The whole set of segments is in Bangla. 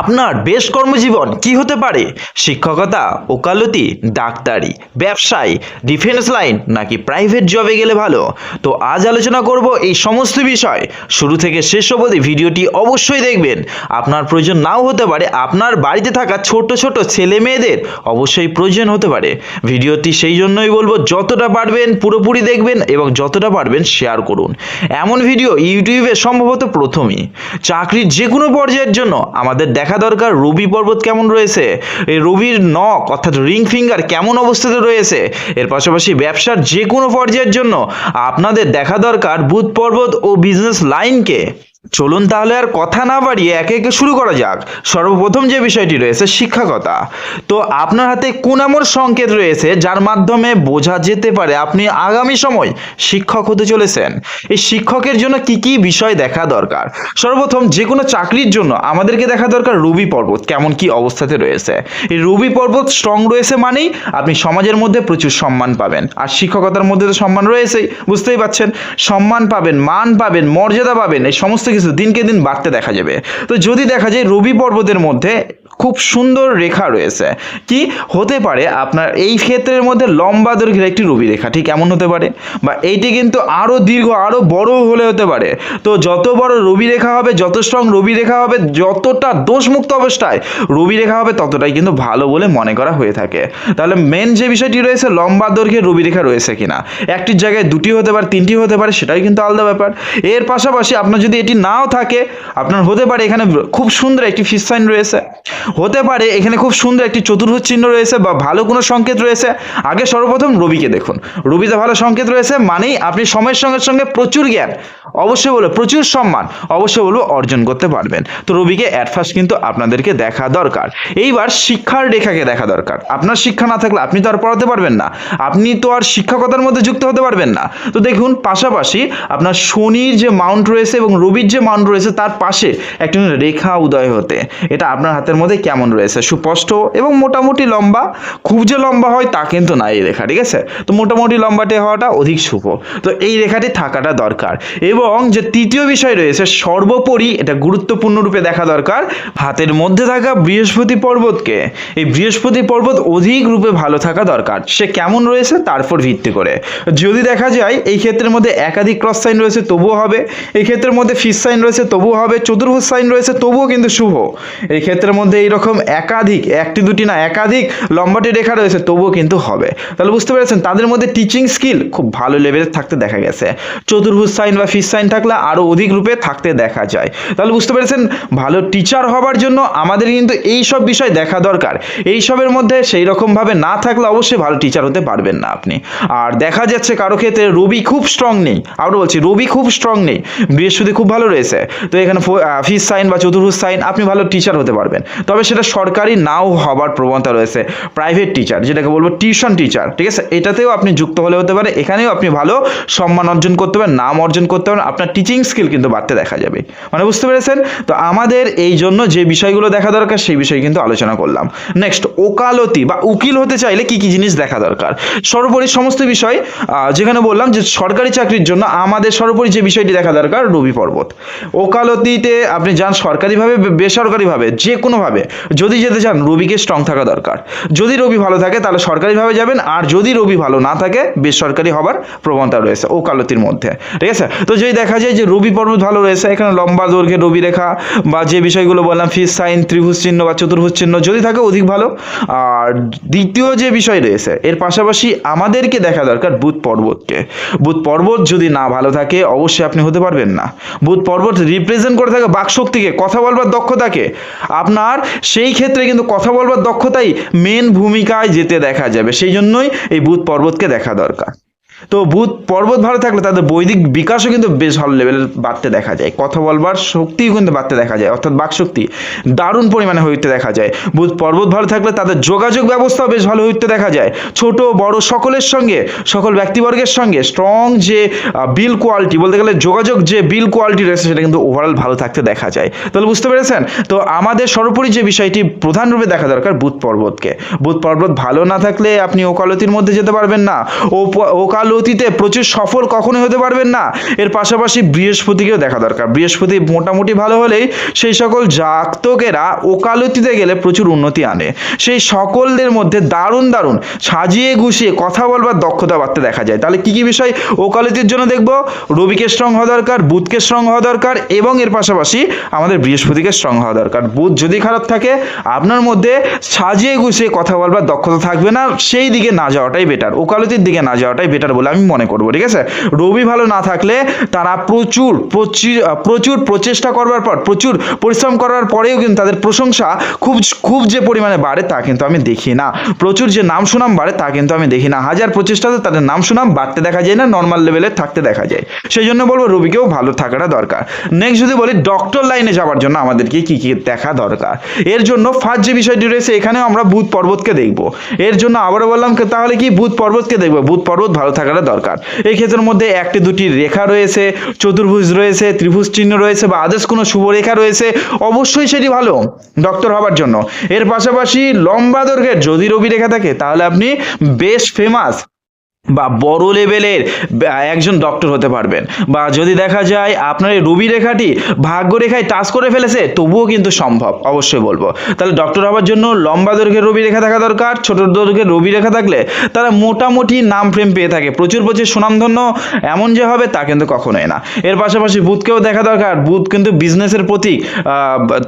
আপনার বেশ কর্মজীবন কি হতে পারে? শিক্ষকতা, ওকালতি, ডাক্তারি, ব্যবসায়, ডিফেন্স লাইন নাকি প্রাইভেট জবে গেলে ভালো? তো আজ আলোচনা করব এই সমস্ত বিষয়। শুরু থেকে শেষ অবধি ভিডিওটি অবশ্যই দেখবেন। আপনার প্রয়োজন নাও হতে পারে, আপনার বাড়িতে থাকা ছোট ছোট ছেলে মেয়েদের অবশ্যই প্রয়োজন হতে পারে। ভিডিওটি সেই জন্যই বলব, যতটা পারবেন পুরোপুরি দেখবেন এবং যতটা পারবেন শেয়ার করুন। এমন ভিডিও ইউটিউবে সম্ভবত প্রথমই। চাকরির যে কোনো পর্যায়ের জন্য আমাদের দেখা দরকার, রবি পর্বত কেমন রয়েছে? এই রবির নখ অর্থাৎ রিং ফিঙ্গার কেমন অবস্থাতে রয়েছে? এর পাশাপাশি ব্যবসার যে কোনো পর্যায়ের জন্য আপনাদের দেখা দরকার বুধ পর্বত ও বিজনেস লাইনকে। চলুন তাহলে আর কথা না বাড়িয়ে একে একে শুরু করা যাক। সর্বপ্রথম যে বিষয়টি রয়েছে শিক্ষকতা তো আপনার হাতে কোন এমন সংকেত রয়েছে, যার মাধ্যমে বোঝা যেতে পারে আপনি আগামী সময় শিক্ষক হতে চলেছেন। এই শিক্ষকের জন্য কি কি বিষয় দেখা দরকার? সর্বপ্রথম যে কোনো চাকরির জন্য আমাদেরকে দেখা দরকার রুবি পর্বত, কেমন কি অবস্থাতে রয়েছে। এই রুবি পর্বত স্ট্রং রয়েছে মানেই আপনি সমাজের মধ্যে প্রচুর সম্মান পাবেন। আর শিক্ষকতার মধ্যে তো সম্মান রয়েছেই, বুঝতেই পাচ্ছেন? সম্মান পাবেন, মান পাবেন, মর্যাদা পাবেন, এই সমস্ত কিছু দিনকে দিন বাড়তে দেখা যাবে। তো যদি দেখা যায় রবি পর্বদের মধ্যে খুব সুন্দর রেখা রয়েছে। কি হতে পারে আপনার এই ক্ষেত্রের মধ্যে লম্বা দৈর্ঘ্যের একটি রবি রেখা, ঠিক এমন হতে পারে? বা এইটি কিন্তু আরও দীর্ঘ আরও বড় হলে হতে পারে। তো যত বড় রবি রেখা হবে, যত স্ট্রং রবি রেখা হবে, যতটা দোষমুক্ত অবস্থায় রবি রেখা হবে, ততটাই কিন্তু ভালো বলে মনে করা হয়ে থাকে। তাহলে মেন যে বিষয়টি রয়েছে, লম্বা দৈর্ঘ্যের রবি রেখা রয়েছে কিনা? একটির জায়গায় দুটি হতে পারে, তিনটি হতে পারে সেটাই কিন্তু আলাদা ব্যাপার। এর পাশাপাশি আপনার যদি এটি নাও থাকে, আপনার হতে পারে এখানে খুব সুন্দর একটি ফিস সাইন রয়েছে। হতে পারে এখানে খুব সুন্দর একটি চতুর্ভুজ চিহ্ন রয়েছে বা ভালো কোনো সংকেত রয়েছে। আগে সর্বপ্রথম রবিকে দেখুন। রবিতে ভালো সংকেত রয়েছে মানেই আপনি সময়ের সঙ্গে সঙ্গে প্রচুর জ্ঞান, অবশ্যই বলব প্রচুর সম্মান, অবশ্যই বলব অর্জন করতে পারবেন। তো রবিকে অ্যাট ফার্স্ট কিন্তু আপনাদেরকে দেখা দরকার। এইবার শিক্ষার রেখাকে দেখা দরকার। আপনার শিক্ষা না থাকলে আপনি তো আর পড়াতে পারবেন না। আপনি তো আর শিক্ষকতার মধ্যে যুক্ত হতে পারবেন না। তো দেখুন, পাশাপাশি আপনার শনির যে মাউন্ট রয়েছে এবং রবির যে মাউন্ট রয়েছে তার পাশে একটি রেখা উদয় হতে। এটা আপনার হাতের মধ্যে কেমন রয়েছে? সুস্পষ্ট এবং মোটামুটি লম্বা। খুব যে লম্বা হয় তা কিন্তু না এই রেখা, ঠিক আছে? তো মোটামুটি লম্বাটে হওয়াটা অধিক শুভ। তো এই রেখাটি থাকাটা দরকার। এবং যে তৃতীয় বিষয় রয়েছে, সর্বোপরি এটা গুরুত্বপূর্ণ রূপে দেখা দরকার, হাতের মধ্যে থাকা বৃহস্পতি পর্বতকে। এই বৃহস্পতি পর্বত অধিক রূপে ভালো থাকা দরকার। সে কেমন রয়েছে তার উপর ভিত্তি করে। যদি দেখা যায়, এই ক্ষেত্রের মধ্যে একাধিক ক্রস সাইন রয়েছে, তবুও হবে। এই ক্ষেত্রের মধ্যে ফিস সাইন রয়েছে, তবুও হবে। চতুর্ভুজ সাইন রয়েছে, তবুও কিন্তু শুভ। এই ক্ষেত্রের মধ্যে এইরকম একাধিক, একটি, দুটি না, একাধিক লম্বাটি রেখা রয়েছে, তবুও কিন্তু হবে। তাহলে বুঝতে পেরেছেন, তাদের মধ্যে টিচিং স্কিল খুব ভালো লেভেলের থাকতে দেখা গেছে। চতুর্ভুজ সাইন বা ফিস সাইন থাকলে আরও অধিক রূপে থাকতে দেখা যায়। তাহলে বুঝতে পেরেছেন, ভালো টিচার হবার জন্য আমাদের কিন্তু এই সব বিষয় দেখা দরকার। এই সবের মধ্যে সেই রকমভাবে না থাকলে অবশ্যই ভালো টিচার হতে পারবেন না আপনি। আর দেখা যাচ্ছে কারও ক্ষেত্রে রবি খুব স্ট্রং নেই। আরও বলছি, রবি খুব স্ট্রং নেই। বৃহস্পতি খুব ভালো রয়েছে। তো এখানে ফিস সাইন বা চতুর্ভুজ সাইন আপনি ভালো টিচার হতে পারবেন। তবে সেটা সরকারি নাও হবার প্রবণতা রয়েছে। প্রাইভেট টিচার যেটাকে বলব টিউশন টিচার ঠিক আছে? এটাতেও আপনি যুক্ত হলে হতে পারে। এখানেও আপনি ভালো সম্মান অর্জন করতে পারেন, নাম অর্জন করতে পারেন। আপনার টিচিং স্কিল কিন্তু বাড়তে দেখা যাবে। মানে বুঝতে পেরেছেন? তো আমাদের এই জন্য যে বিষয়গুলো দেখা দরকার, সেই বিষয়ে কিন্তু আলোচনা করলাম। নেক্সট ওকালতি বা উকিল হতে চাইলে কি কি জিনিস দেখা দরকার? সর্বোপরি সমস্ত বিষয় যেখানে বললাম যে সরকারি চাকরির জন্য আমাদের সর্বোপরি যে বিষয়টি দেখা দরকার, রবি পর্বত। ওকালতিতে আপনি যান সরকারিভাবে বেসরকারিভাবে যে কোনোভাবে যদি যেতে চান, রবিকে স্ট্রং থাকা দরকার। যদি রবি ভালো থাকে, তাহলে সরকারিভাবে যাবেন, আর যদি রবি ভালো না থাকে, বেসরকারি হবার প্রবণতা রয়েছে ওকালতির মধ্যে। ঠিক আছে? তো যদি দেখা যায় যে রবি পর্বত ভালো রয়েছে, এখানে লম্বা দৈর্ঘ্যে রবি রেখা, বা যে বিষয়গুলো বললাম ফিস সাইন ত্রিভুজ চিহ্ন বা চতুর্ভুজ চিহ্ন, যদি থাকে অধিক ভালো। আর দ্বিতীয় যে বিষয় রয়েছে, এর পাশাপাশি আমাদেরকে দেখা দরকার বুধ পর্বতকে। বুধ পর্বত যদি না ভালো থাকে, অবশ্যই আপনি হতে পারবেন না। বুধ পর্বত রিপ্রেজেন্ট করে থাকে বাকশক্তিকে, কথা বলবার দক্ষতাকে। আপনার সেই ক্ষেত্রে কিন্তু কথা বলবার দক্ষতাই মেন ভূমিকায় যেতে দেখা যাবে। সেই জন্যই এই বুধ পর্বতকে দেখা দরকার। তো বুধ পর্বত ভালো থাকলে তাদের বৈদিক বিকাশও কিন্তু বেশ ভালো লেভেলের বাড়তে দেখা যায়। কথা বলবার শক্তিও কিন্তু বাড়তে দেখা যায়, অর্থাৎ বাকশক্তি দারুণ পরিমাণে হইতে দেখা যায়। বুধ পর্বত ভালো থাকলে তাদের যোগাযোগ ব্যবস্থাও বেশ ভালো হইতে দেখা যায়। ছোট, বড় সকলের সঙ্গে, সকল ব্যক্তিবর্গের সঙ্গে স্ট্রং যে বিল কোয়ালিটি বলতে গেলে যোগাযোগ যে বিল কোয়ালিটি রয়েছে সেটা কিন্তু ওভারঅল ভালো থাকতে দেখা যায়। তাহলে বুঝতে পেরেছেন? তো আমাদের সর্বোপরি যে বিষয়টি প্রধানরূপে দেখা দরকার বুধ পর্বতকে। বুধ পর্বত ভালো না থাকলে আপনি ওকালতির মধ্যে যেতে পারবেন না। ও ওকাল ওকালতিতে প্রচুর সফল কখনোই হতে পারবেন না। এর পাশাপাশি বৃহস্পতিকেও দেখা দরকার। বৃহস্পতি মোটামুটি ভালো হলেই সেই সকল জাতকেরা ওকালতিতে গেলে প্রচুর উন্নতি আনে। সেই সকলদের মধ্যে দারুণ দারুণ সাজিয়ে গুছিয়ে কথা বলবার দক্ষতা বাড়তে দেখা যায়। তাহলে কি কি বিষয়? ওকালতির জন্য দেখব, রবিকে স্ট্রং হওয়া দরকার, বুধকে স্ট্রং হওয়া দরকার এবং এর পাশাপাশি আমাদের বৃহস্পতিকে স্ট্রং হওয়া দরকার। বুধ যদি খারাপ থাকে, আপনার মধ্যে সাজিয়ে গুছিয়ে কথা বলবার দক্ষতা থাকবে না। সেই দিকে না যাওয়াটাই বেটার ওকালতির দিকে না যাওয়াটাই বেটার বলে আমি মনে করব, ঠিক আছে? রবি ভালো না থাকলে তারা প্রচুর প্রচুর প্রচেষ্টা করবার পর, প্রচুর পরিশ্রম করার পরেও কিন্তু তাদের প্রশংসা খুব খুব যে পরিমাণে বাড়ে তা কিন্তু আমি দেখি না। প্রচুর যে নাম সুনাম বাড়ে তা কিন্তু আমি দেখি না। হাজার প্রচেষ্টাতে তাদের নাম সুনাম বাড়তে দেখা যায় না নর্মাল লেভেলে থাকতে দেখা যায়। সেই জন্য বলব রবিকেও ভালো থাকাটা দরকার। নেক্সট যদি বলি ডক্টর লাইনে যাওয়ার জন্য আমাদেরকে কি কি দেখা দরকার? এর জন্য ফার্স্ট যে বিষয়টি রয়েছে, এখানেও আমরা বুধ পর্বতকে দেখব। এর জন্য আবারও বললাম, তাহলে কি বুধ পর্বতকে দেখব? বুধ পর্বত ভালো থাকাটা দরকার। এই ক্ষেত্রের মধ্যে একটি দুটি রেখা রয়েছে, চতুর্ভুজ রয়েছে, ত্রিভুজ চিহ্ন রয়েছে বা আদেশ কোনো শুভরেখা রয়েছে, অবশ্যই সেটি ভালো ডক্টর হবার জন্য। এর পাশাপাশি লম্বা দৈর্ঘ্যের যদি রবি রেখা থাকে, তাহলে আপনি বেশ ফেমাস বা বড় লেভেলের একজন ডক্টর হতে পারবেন। বা যদি দেখা যায় আপনার এই রবি রেখাটি ভাগ্য রেখায় টাচ করে ফেলেছে, তবুও কিন্তু সম্ভব, অবশ্যই বলব। তাহলে ডক্টর হওয়ার জন্য লম্বা দৈর্ঘ্যের রবি রেখা থাকা দরকার, ছোট দৈর্ঘ্যের রবি রেখা থাকলে তারা মোটামুটি নাম ফ্রেম পেয়ে থাকে। প্রচুর প্রচুর সুনামধন্য, এমন যে হবে তা কিন্তু কখনোই না। এর পাশাপাশি বুধকেও দেখা দরকার, বুধ কিন্তু বিজনেসের প্রতীক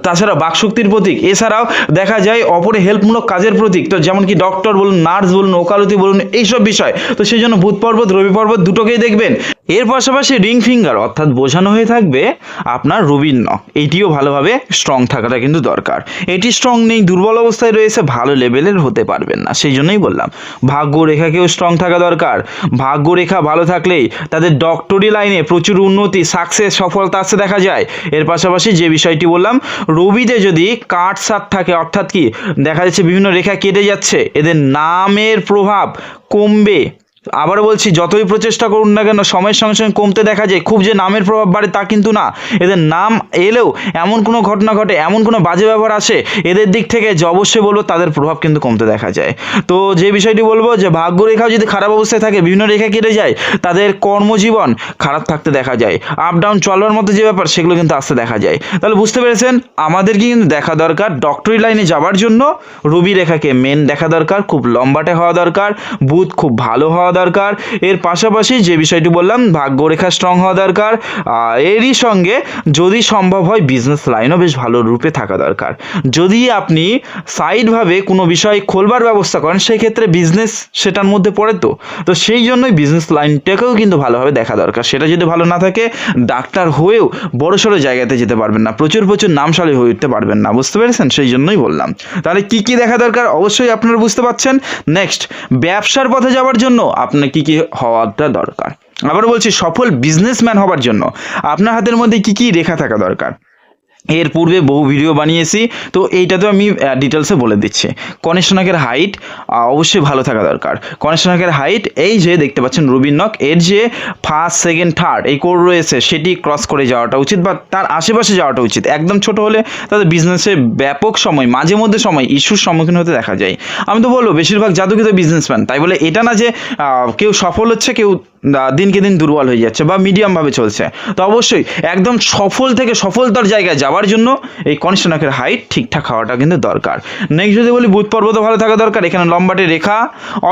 তাছাড়া বাকশক্তির প্রতীক। এছাড়াও দেখা যায় অপরে হেল্পমূলক কাজের প্রতীক, তো যেমন কি ডক্টর বলুন নার্স বলুন, ওকালতি বলুন, এইসব বিষয়। তো সেই জন্য বুধ পর্বত, রবি পর্বত দুটোকেই দেখবেন। এর পাশাপাশি রিং ফিঙ্গার অর্থাৎ বোঝানো হয়ে থাকবে আপনার রবির নখ। এইটিও ভালোভাবে স্ট্রং থাকাটা কিন্তু দরকার। এটি স্ট্রং নেই, দুর্বল অবস্থায় রয়েছে, ভালো লেভেলের হতে পারবেন না। সেই জন্যই বললাম ভাগ্য রেখাকেও স্ট্রং থাকা দরকার। ভাগ্য রেখা ভালো থাকলেই তাদের ডক্টরি লাইনে প্রচুর উন্নতি সাকসেস সফলতা আসতে দেখা যায়। এর পাশাপাশি যে বিষয়টি বললাম, রবিতে যদি কাঠ সাট থাকে, অর্থাৎ কি, দেখা যাচ্ছে বিভিন্ন রেখা কেটে যাচ্ছে, এদের নামের প্রভাব কমবে। আবার বলছি, যতই প্রচেষ্টা করুন না কেন, সময়ের সঙ্গে সঙ্গে কমতে দেখা যায়। খুব যে নামের প্রভাব বাড়ে তা কিন্তু না। এদের নাম এলেও এমন কোনো ঘটনা ঘটে, এমন কোনো বাজে ব্যবহার আসে, এদের দিক থেকে যে অবশ্যই বলব, তাদের প্রভাব কিন্তু কমতে দেখা যায়। তো যে বিষয়টি বলব, যে ভাগ্য রেখাও যদি খারাপ অবস্থায় থাকে, বিভিন্ন রেখা কেটে যায়, তাদের কর্মজীবন খারাপ থাকতে দেখা যায়। আপ ডাউন চলার মতো যে ব্যাপার, সেগুলো কিন্তু আসতে দেখা যায়। তাহলে বুঝতে পেরেছেন, আমাদেরকে কিন্তু দেখা দরকার ডক্টরি লাইনে যাওয়ার জন্য। রবি রেখাকে মেন দেখা দরকার, খুব লম্বাটে হওয়া দরকার বুধ খুব ভালো হওয়া দরকার। এর পাশাপাশি যে বিষয়টি বললাম, ভাগ্যরেখা স্ট্রং হওয়া দরকার। এরই সঙ্গে যদি সম্ভব হয় বিজনেস লাইনও বেশ ভালো রূপে থাকা দরকার। যদি আপনি সাইডভাবে কোনো বিষয় খোলবার ব্যবস্থা করেন সেই ক্ষেত্রে বিজনেস সেটার মধ্যে পড়ে তো। তো সেই জন্যই বিজনেস লাইনটাকেও কিন্তু ভালোভাবে দেখা দরকার। সেটা যদি ভালো না থাকে, ডাক্তার হয়েও বড় সড়ো জায়গাতে যেতে পারবেন না। প্রচুর প্রচুর নামশালী হয়ে উঠতে পারবেন না। বুঝতে পেরেছেন? সেই জন্যই বললাম। তাহলে কি কি দেখা দরকার? অবশ্যই আপনারা বুঝতে পারছেন। নেক্সট ব্যবসার পথে যাওয়ার জন্য আপনার কি কি হওয়াটা দরকার? আবার বলছি, সফল বিজনেসম্যান হবার জন্য আপনার হাতের মধ্যে কি কি রেখা থাকা দরকার? এর পূর্বে বহু ভিডিও বানিয়েছি, তো এইটাতেও আমি ডিটেলসে বলে দিচ্ছি। কনেশনাকের হাইট অবশ্যই ভালো থাকা দরকার। কনেশনাকের হাইট এই যে দেখতে পাচ্ছেন রুবিন নক, এর যে ফার্স্ট সেকেন্ড থার্ড এই কোড রয়েছে, সেটি ক্রস করে যাওয়াটা উচিত বা তার আশেপাশে যাওয়াটা উচিত। একদম ছোট হলে তাদের বিজনেসে ব্যাপক সময়, মাঝে মধ্যে সময়, ইস্যুর সম্মুখীন হতে দেখা যায়। আমি তো বলব, বেশিরভাগ জাদুকিত বিজনেসম্যান তাই বলে এটা না যে কেউ সফল হচ্ছে, কেউ দিনকে দিন দুর্বল হয়ে যাচ্ছে বা মিডিয়ামভাবে চলছে। তো অবশ্যই একদম সফল থেকে সফলতার জায়গায় যাওয়ার জন্য এই কনস্টনাকের হাইট ঠিকঠাক হওয়াটা কিন্তু দরকার। নেক্সট যদি বলি বুধ পর্বত ভালো থাকা দরকার, এখানে লম্বাটে রেখা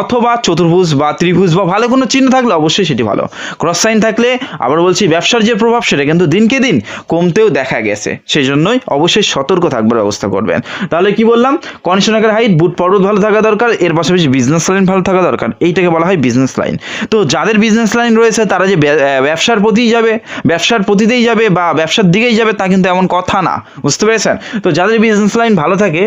অথবা চতুর্ভুজ বা ত্রিভুজ বা ভালো কোনো চিহ্ন থাকলে অবশ্যই সেটি ভালো। ক্রস সাইন থাকলে আবার বলছি ব্যবসার যে প্রভাব সেটা কিন্তু দিনকে দিন কমতেও দেখা গেছে। সেই জন্যই অবশ্যই সতর্ক থাকবার ব্যবস্থা করবেন। তাহলে কি বললাম? কনস্টনাকের হাইট বুধ পর্বত ভালো থাকা দরকার, এর পাশাপাশি বিজনেস লাইন ভালো থাকা দরকার। এইটাকে বলা হয় বিজনেস লাইন তো যাদের বিজনেস লাইন রয়েছে, তারা যে ব্যবসার প্রতিই যাবে, ব্যবসার প্রতিতেই যাবে বা ব্যবসার দিকেই যাবে তা কিন্তু এমন কথা না, বুঝতে পেরেছেন? তো যাদের বিজনেস লাইন ভালো থাকে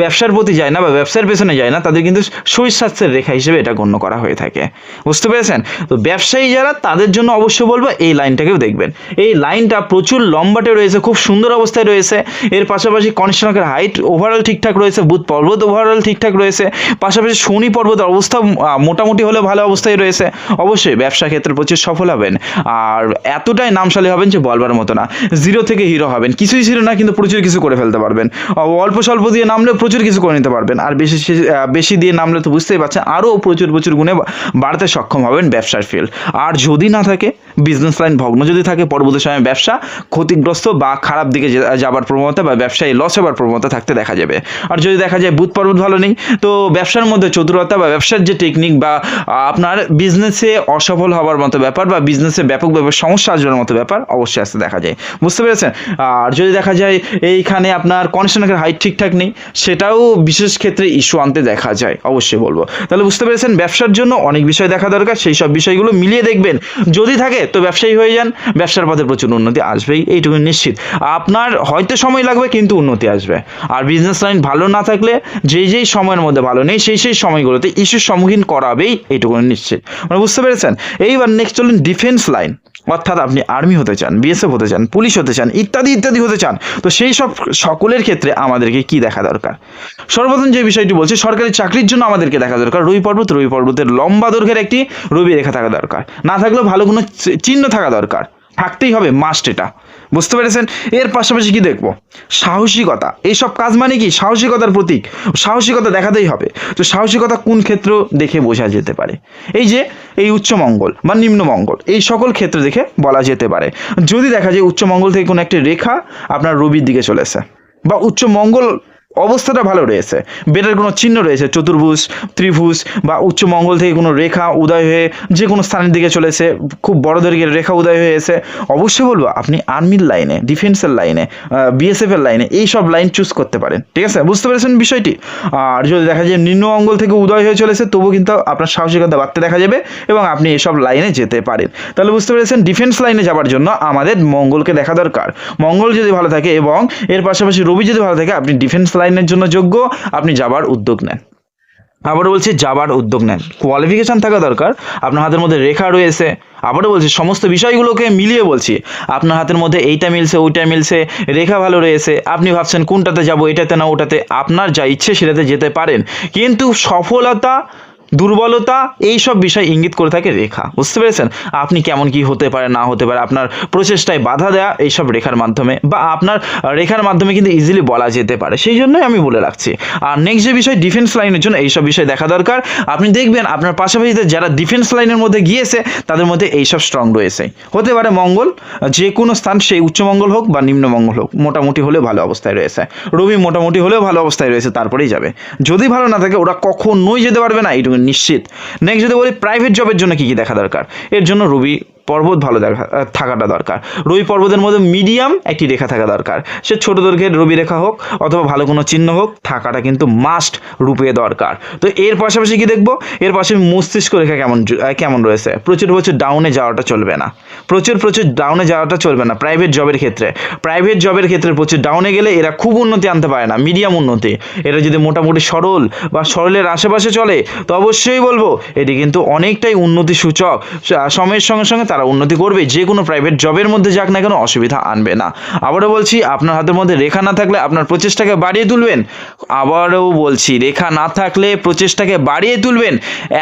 ব্যবসার প্রতি যায় না বা ব্যবসার পেছনে যায় না, তাদের কিন্তু শরীর স্বাস্থ্যের রেখা হিসেবে এটা গণ্য করা হয়ে থাকে, বুঝতে পেরেছেন? তো ব্যবসায়ী যারা, তাদের জন্য অবশ্যই বলব এই লাইনটাকেও দেখবেন। এই লাইনটা প্রচুর লম্বাটে রয়েছে, খুব সুন্দর অবস্থায় রয়েছে, এর পাশাপাশি কনস্টনাকের হাইট ওভারঅল ঠিকঠাক রয়েছে, বুধ পর্বত ওভারঅল ঠিকঠাক রয়েছে, পাশাপাশি শনি পর্বতের অবস্থা মোটামুটি হলেও ভালো অবস্থায় রয়েছে। অবশ্যই ব্যবসা ক্ষেত্রে প্রচুর সফল হবেন। আর এতটাই নামশালী হবেন যে বলবার মতো না। জিরো থেকে হিরো হবেন। কিছুই ছিল না, কিন্তু প্রচুর কিছু করে ফেলতে পারবেন। অল্প স্বল্প দিয়ে নামলে প্রচুর কিছু করে নিতে পারবেন। আর বেশি বেশি দিয়ে নামলে তো বুঝতেই পারছেন, আরও প্রচুর প্রচুর গুণে বাড়তে সক্ষম হবেন ব্যবসার ফিল্ড আর যদি না থাকে বিজনেস লাইন ভগ্ন যদি থাকে, পরবর্তী সময়ে ব্যবসা ক্ষতিগ্রস্ত বা খারাপ দিকে যাবার প্রবণতা বা ব্যবসায় লস হবার প্রবণতা থাকতে দেখা যাবে। আর যদি দেখা যায় বুধ পর্বত ভালো নেই, তো ব্যবসার মধ্যে চতুরতা বা ব্যবসার যে টেকনিক বা আপনার বিজনেসে অসফল হওয়ার মতো ব্যাপার বা বিজনেসে ব্যাপকভাবে সমস্যা আসবার মতো ব্যাপার অবশ্যই আসতে দেখা যায়। বুঝতে পেরেছেন? আর যদি দেখা যায় এইখানে আপনার কনস্ট্রাকশনের হাইট ঠিকঠাক নেই, সেটাও বিশেষ ক্ষেত্রে ইস্যু আনতে দেখা যায়, অবশ্যই বলব। তাহলে বুঝতে পেরেছেন? ব্যবসার জন্য অনেক বিষয় দেখা দরকার, সেই সব বিষয়গুলো মিলিয়ে দেখবেন। যদি থাকে, তো ব্যবসায়ী হয়ে যান। ব্যবসার পথে প্রচুর উন্নতি আসবেই এইটুকু নিশ্চিত। আপনার হয়তো সময় লাগবে, কিন্তু উন্নতি আসবে। আর বিজনেস লাইন ভালো না থাকলে, যেই যেই সময়ের মধ্যে ভালো নেই, সেই সেই সময়গুলোতে ইস্যুর সম্মুখীন করাবেই এইটুকু নিশ্চিত। মানে বুঝতে পেরেছেন? এইবার নেক্সট চলুন ডিফেন্স লাইন অর্থাৎ আপনি আর্মি হতে চান বিএসএফ হতে চান পুলিশ হতে চান, ইত্যাদি ইত্যাদি হতে চান। তো সেই সব সকলের ক্ষেত্রে আমাদেরকে কি দেখা দরকার? সর্বপ্রথম যে বিষয়টি বলছে, সরকারি চাকরির জন্য আমাদেরকে দেখা দরকার রবি পর্বত। রবি পর্বতের লম্বা দৈর্ঘ্যের একটি রবি রেখা থাকা দরকার। না থাকলেও ভালো কোনো চিহ্ন থাকা দরকার। থাকতেই হবে মাস্ট এটা। বুঝতে পেরেছেন? এর পাশাপাশি কি দেখব? সাহসিকতা। এইসব কাজ মানে কি? সাহসিকতার প্রতীক। সাহসিকতা দেখাতেই হবে। তো সাহসিকতা কোন ক্ষেত্র দেখে বোঝা যেতে পারে? এই যে, এই উচ্চমঙ্গল বা নিম্নমঙ্গল এই সকল ক্ষেত্র দেখে বলা যেতে পারে। যদি দেখা যায় উচ্চমঙ্গল থেকে কোনো একটি রেখা আপনার রবির দিকে চলেছে বা উচ্চমঙ্গল অবস্থাটা ভালো রয়েছে। বেটার কোনো চিহ্ন রয়েছে, চতুর্ভুজ, ত্রিভুজ বা উচ্চ মঙ্গল থেকে কোনো রেখা উদয় হয়ে যে কোনো স্থানের দিকে চলেছে, খুব বড় দৈর্ঘ্যের রেখা উদয় হয়েছে অবশ্যই বলব আপনি আর্মির লাইনে, ডিফেন্সের লাইনে বিএসএফের লাইনে এই সব লাইন চুজ করতে পারেন, ঠিক আছে? বুঝতে পেরেছেন বিষয়টি? আর যদি দেখা যায় নিম্ন অঙ্গল থেকে উদয় হয়ে চলেছে তবু কিন্তু আপনার সাহসিকতা বাড়তে দেখা যাবে এবং আপনি এসব লাইনে যেতে পারেন। তাহলে বুঝতে পেরেছেন ডিফেন্স লাইনে যাওয়ার জন্য আমাদের মঙ্গলকে দেখা দরকার। মঙ্গল যদি ভালো থাকে এবং এর পাশাপাশি রবি যদি ভালো থাকে, আপনি ডিফেন্স লাইনের জন্য যোগ্য, আপনি যাবার উদ্যোগ নেন। আবারও বলছি, যাবার উদ্যোগ নেন। কোয়ালিফিকেশান থাকা দরকার, আপনার হাতের মধ্যে রেখা রয়েছে। আবারও বলছি, সমস্ত বিষয়গুলোকে মিলিয়ে বলছি, আপনার হাতের মধ্যে এইটা মিলছে, ওইটা মিলছে, রেখা ভালো রয়েছে, আপনি ভাবছেন কোনটাতে যাব, এটাতে না, ওটাতে, আপনার যা ইচ্ছে সেটাতে যেতে পারেন। কিন্তু সফলতা দুর্বলতা এই সব বিষয় ইঙ্গিত করে থাকে রেখা। বুঝতে পেরেছেন? আপনি কেমন কি হতে পারে, না হতে পারে, আপনার প্রচেষ্টায় বাধা দেওয়া এইসব রেখার মাধ্যমে বা আপনার রেখার মাধ্যমে কিন্তু ইজিলি বলা যেতে পারে। সেই জন্যই আমি বলে রাখছি। আর নেক্সট যে বিষয় ডিফেন্স লাইনের জন্য এইসব বিষয় দেখা দরকার। আপনি দেখবেন আপনার পাশাপাশি যারা ডিফেন্স লাইনের মধ্যে গিয়েছে, তাদের মধ্যে এইসব স্ট্রং রয়েছে। হতে পারে মঙ্গল, যে কোনো স্থান সেই উচ্চমঙ্গল হোক বা নিম্নমঙ্গল হোক, মোটামুটি হলেও ভালো অবস্থায় রয়েছে। রবি মোটামুটি হলেও ভালো অবস্থায় রয়েছে, তারপরেই যাবে। যদি ভালো না থাকে, ওরা কখনোই যেতে পারবে না এইটুকু নিশ্চিত। নেক্সট যদি বলি প্রাইভেট জবের জন্য কি কি দেখা দরকার? এর জন্য রবি পর্বত ভালো দেখা থাকাটা দরকার। রবি পর্বতের মধ্যে মিডিয়াম একটি রেখা থাকা দরকার। সে ছোট দৈর্ঘ্যের রবি রেখা হোক অথবা ভালো কোনো চিহ্ন হোক, থাকাটা কিন্তু মাস্ট রূপে দরকার। তো এর পাশাপাশি কি দেখব? এর পাশে মস্তিষ্ক রেখা কেমন কেমন রয়েছে? প্রচুর প্রচুর ডাউনে যাওয়াটা চলবে না। প্রচুর প্রচুর ডাউনে যাওয়াটা চলবে না প্রাইভেট জবের ক্ষেত্রে। প্রাইভেট জবের ক্ষেত্রে প্রচুর ডাউনে গেলে এরা খুব উন্নতি আনতে পারে না মিডিয়াম উন্নতি। এরা যদি মোটামুটি সরল বা সরলের আশেপাশে চলে, তো অবশ্যই বলব, এটি কিন্তু অনেকটাই উন্নতি সূচক সময়ের সঙ্গে সঙ্গে তারা উন্নতি করবে, যে কোনো প্রাইভেট জবের মধ্যে যাক না কেন অসুবিধা আনবে না। আবারও বলছি, আপনার হাতের মধ্যে রেখা না থাকলে আপনার প্রচেষ্টাকে বাড়িয়ে তুলবেন। আবারও বলছি, রেখা না থাকলে প্রচেষ্টাকে বাড়িয়ে তুলবেন।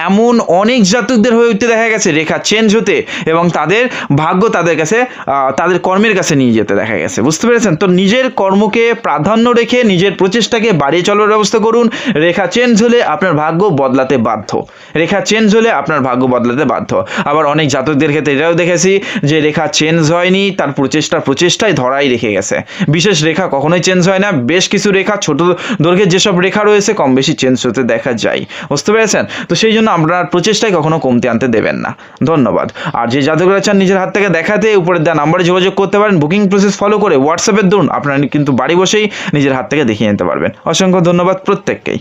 এমন অনেক জাতকদের হয়ে উঠতে দেখা গেছে, রেখা চেঞ্জ হতে এবং তাদের ভাগ্য তাদের কাছে তাদের কর্মের কাছে নিয়ে যেতে দেখা গেছে। বুঝতে পেরেছেন? তো নিজের কর্মকে প্রাধান্য রেখে নিজের প্রচেষ্টাকে বাড়িয়ে চলার ব্যবস্থা করুন। রেখা চেঞ্জ হলে আপনার ভাগ্য বদলাতে বাধ্য। রেখা চেঞ্জ হলে আপনার ভাগ্য বদলাতে বাধ্য। আবার অনেক জাতকদের ক্ষেত্রে এটাও দেখেছি যে রেখা চেঞ্জ হয়নি, তার প্রচেষ্টা প্রচেষ্টায় ধরাই রেখে গেছে। বিশেষ রেখা কখনোই চেঞ্জ হয় না, বেশ কিছু রেখা, ছোট দৈর্ঘ্যের যেসব রেখা রয়েছে কম বেশি চেঞ্জ হতে দেখা যায়। বুঝতে পেরেছেন? তো সেই জন্য আপনার প্রচেষ্টায় কখনো কমতি আনতে দেবেন না। ধন্যবাদ। আর যে জাতকরা চান নিজের হাত থেকে দেখাতে উপরে দেওয়া নাম্বারে যোগাযোগ করতে পারেন বুকিং প্রসেস ফলো করে হোয়াটসঅ্যাপের দরুন আপনারা কিন্তু বাড়ি বসেই নিজের হাত থেকে দেখিয়ে নিতে পারবেন। অসংখ্য ধন্যবাদ প্রত্যেককেই।